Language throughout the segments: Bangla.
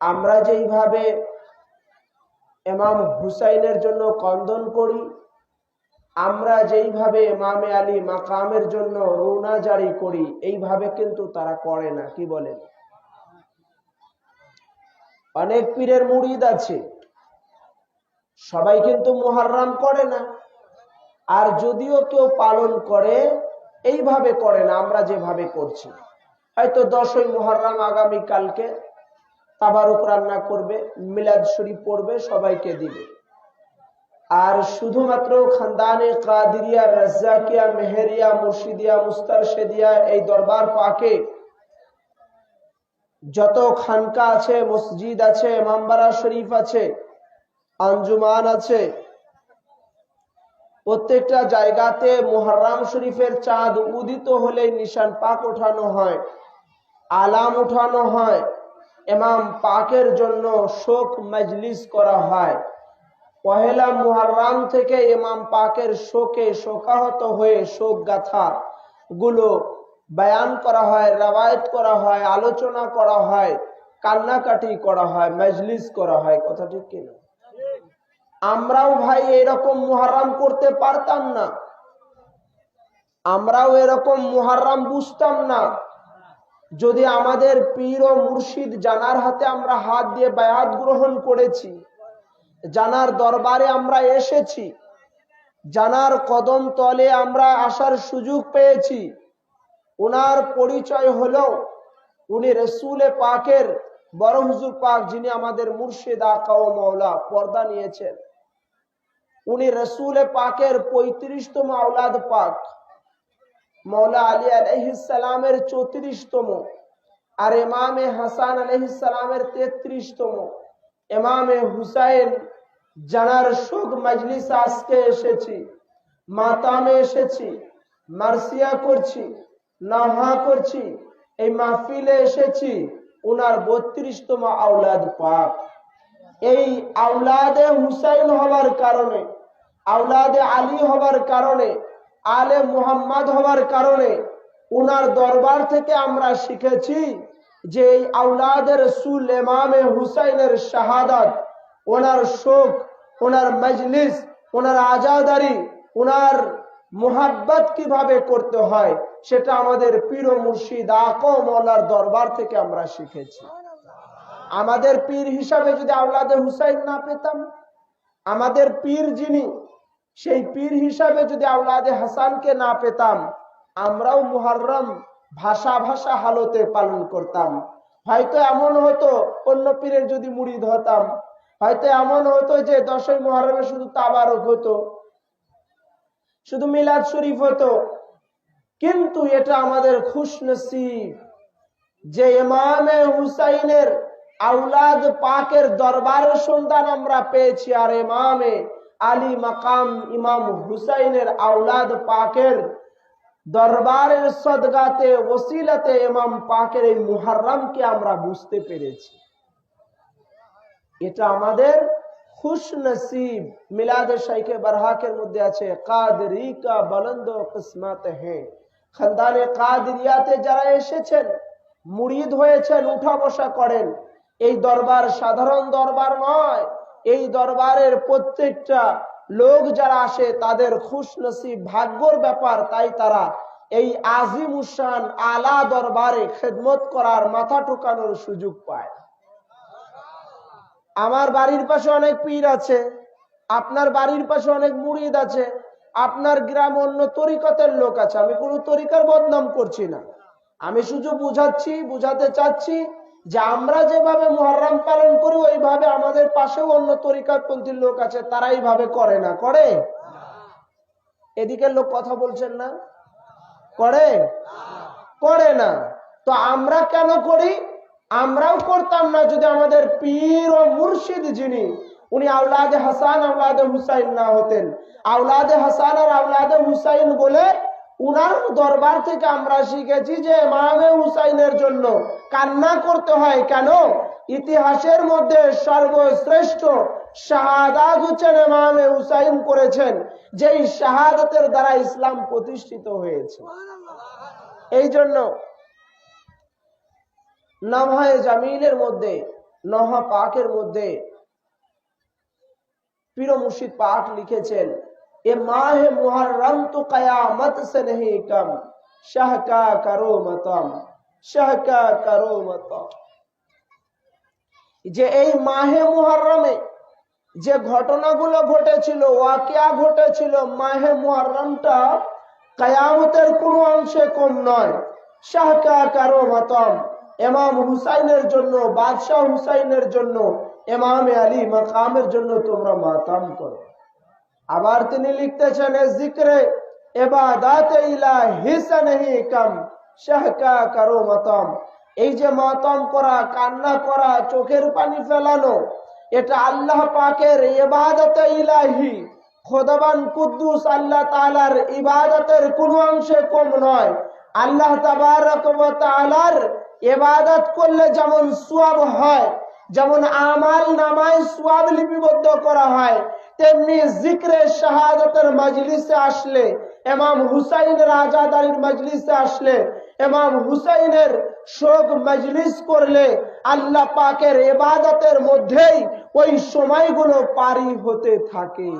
আমরা যেইভাবে এমাম হুসাইনের জন্য কন্দন করি, আমরা যেইভাবে এমামে আলী মাকামের জন্য রৌনা জারি করি, এইভাবে কিন্তু তারা করে না, কি বলেন? অনেক পীরের মুরিদ আছে, সবাই কিন্তু মুহাররাম করে না, আর যদিও কেউ পালন করে, এইভাবে করে না, আমরা যেভাবে করছি। হয়তো দশই মুহররম আগামী কালকে তাবারুক রান্না করবে, মিলাদ শরীফ পড়বে, সবাইকে দিবে। আর শুধুমাত্র খানদানে কাদিরিয়া, রাজ্জাকিয়া, মেহেরিয়া, মুর্শিদিয়া, মুস্তারশেদিয়া এই দরবার পাকে যত খানকা আছে, মসজিদ আছে, মাম্বারা শরীফ আছে, আঞ্জুমান আছে, প্রত্যেকটা জায়গাতে মুহররম শরীফের চাঁদ উদিত হলে নিশান পাক ওঠানো হয়, আলাম উঠানো হয়। এমাম পাকের জন্য শোক মজলিস করা হয়। পহেলা মুহররম থেকে ইমাম পাকের শোকে শোকাহত হয়ে শোক গাথা গুলো বয়ান করা হয় রাবায়ত করা হয়, আলোচনা করা হয়, কান্নাকাটি করা হয়, মজলিস করা হয়। কথা ঠিক কিনা আমরাও ভাই এরকম মুহারাম করতে পারতাম না। আমরাও এরকম মুহারাম বুঝতাম না। যদি আমাদের পীর ও মুর্শিদ জানার হাতে আমরা হাত দিয়ে বায়াত গ্রহণ করেছি, জানার দরবারে আমরা এসেছি, জানার কদম তলে আমরা আসার সুযোগ পেয়েছি ওনার পরিচয় হলো উনি রসুলে পাকের বড় হুজুর পাক যিনি আমাদের মুর্শিদ আকা ও মৌলা পর্দা নিয়েছেন। উনি রসুলে পাকের পঁয়ত্রিশতম আওলাদ পাক। মৌলা আলী আলহিসালামের চৌত্রিশতম আর এমামে হাসান আলহিসালামের তেত্রিশতম। এমামে হুসাইন জানার শোক মজলিস আজকে এসেছি। মাতামে এসেছি, মার্সিয়া করছি নাহা করছি, এই মাহফিলে এসেছি উনার বত্রিশতম আওলাদ পাক। এই আওলাদে হুসাইন হবার কারণে, আওলাদে আলী হবার কারণে আলে মুহাম্মদ হবার কারণে উনার দরবার থেকে আমরা শিখেছি যে এই আউলাদের সুল এমামে হুসাইনের শাহাদাত, ওনার শোক, ওনার মজলিস, ওনার আজাদারি, ওনার মোহাব্বত কীভাবে করতে হয়, সেটা আমাদের পীর মুর্শিদ আকো মৌলার দরবার থেকে আমরা শিখেছি। আমাদের পীর হিসাবে যদি আউলাদে হুসাইন না পেতাম, আমাদের পীর যিনি সেই পীর হিসাবে যদি আউলাদে হাসানকে না পেতাম, আমরাও মুহাররম ভাষা ভাষা হালতে পালন করতাম। হয়তো এমন হতো অন্য পীরের যদি মুড়িদ হতাম। হয়তো এমন হতো যে দশই মহরমে শুধু তাবারক হতো, শুধু মিলাদ শরীফ হতো। কিন্তু এটা আমাদের খুশ নসিব যে ইমামে হুসাইনের আউলাদ পাকের দরবারের সন্ধান আমরা পেয়েছি, আর ইমামে আলী মাকাম ইমাম হুসাইনের আউলাদ পাকের দরবারের সদগাতে, ওসিলাতে ইমাম পাকের এই মুহাররমকে আমরা বুঝতে পেরেছি। এটা আমাদের খুশ নসিব মিলাদ শাইখে বরহাকের মধ্যে আছে, কাদরি কা বলন্দ কিসমত হে খানদানে কাদরিয়াতে যারা এসেছেন, মুরিদ হয়েছেন, উঠা বসা করেন, এই দরবার সাধারণ দরবার নয়। এই দরবারের প্রত্যেকটা লোক যারা আসে, তাদের খুশ নসিব ভাগ্যর ব্যাপার, তাই তারা এই আজিম উসান আলা দরবারে খেদমত করার মাথা ঠুকানোর সুযোগ পায়। আমার বাড়ির পাশে অনেক পীর আছে, আপনার বাড়ির পাশে অনেক মুরিদ আছে, আপনার গ্রাম অন্য তরিকতের লোক আছে, আমি কোনো তরিকার বদনাম করছি না। আমি শুধু বুঝাচ্ছি, বুঝাতে চাচ্ছি যে আমরা যেভাবে মহরম পালন করি, ওইভাবে আমাদের পাশেও অন্য তরিকাপন্থীর লোক আছে তারা এইভাবে করে না। করে? এদিকের লোক কথা বলছেন না? করে? করে না। তো আমরা কেন করি? আমরাও করতাম না যদি আমাদের পীর ও মুর্শিদ যিনি, উনি আউলাদে হাসান আউলাদে হুসাইন না হতেন। আউলাদে হাসান আর আউলাদে হুসাইন বলে উনার দরবার থেকে আমরা শিখেছি যে মামে হুসাইনের জন্য কান্না করতে হয় কেন? ইতিহাসের মধ্যে সর্বশ্রেষ্ঠ শাহাদাত হচ্ছেন হুসাইন করেছেন, যেই দ্বারা ইসলাম প্রতিষ্ঠিত হয়েছে। এই জন্য নামায় জামিলের মধ্যে নহা পাকের মধ্যে পীর মুর্শিদ পাক লিখেছেন এ মাহে মুহররম তো কয়ামত সে नहीं कम শাহ কা করো মতম শাহ কা করো মতম যে এই মাহে মুহররমে যে ঘটনাগুলো ঘটেছিল ওয়াকিয়া ঘটেছিল মাহে মুহররমটা কয়ামতের কোনো অংশে কম নয় শাহ কা করো মতম ইমাম হুসাইনের জন্য বাদশাহ হুসাইনের জন্য ইমাম আলী মাকামের জন্য তোমরা মাতাম করো আবার তিনি লিখতেছেন জিক্রে এবাদাত হিসা নেহি কাম শাহকা কারও মতম। এই যে মতম করা, কান্না করা, চোখের পানি ফেলানো, এটা আল্লাহ পাকের এবাদতে ইলাহি। খোদবান কুদ্দুস আল্লাহ তালার ইবাদতের কোনো অংশে কম নয়। আল্লাহ তাবার এবাদত করলে যেমন সব হয় যেমন আমাল নামায় সোয়াব লিপিবদ্ধ করা হয়, তেমনি জিক্রে শাহাদতের মাজলিসে আসলে এমাম হুসাইন রাজাদারির মাজলিসে আসলে এমাম হুসাইনের শোক মজলিস করলে আল্লাহ পাকের এবাদতের মধ্যেই ওই সময়গুলো পারি হতে থাকে।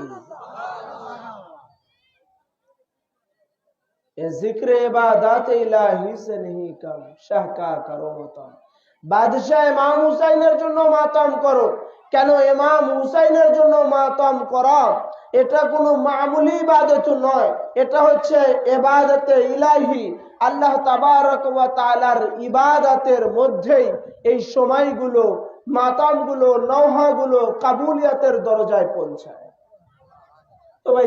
জিক্রে এবাদত ইলাহি সে নেই কাম শাহকা করো মতাম। বাদশাহ ইমাম হুসাইনের জন্য মাতাম করো। কেন ইমাম হুসাইনের জন্য মাতাম করা? এটা কোনো মামুলি ইবাদত নয়। এটা হচ্ছে ইবাদতে ইলাহি। আল্লাহ তাবারক ওয়া তাআলার ইবাদতের মধ্যেই এই সময়গুলো, মাতামগুলো, নওহাগুলো, কাবুলিয়াতের দরজায় পৌঁছায়। তো ভাই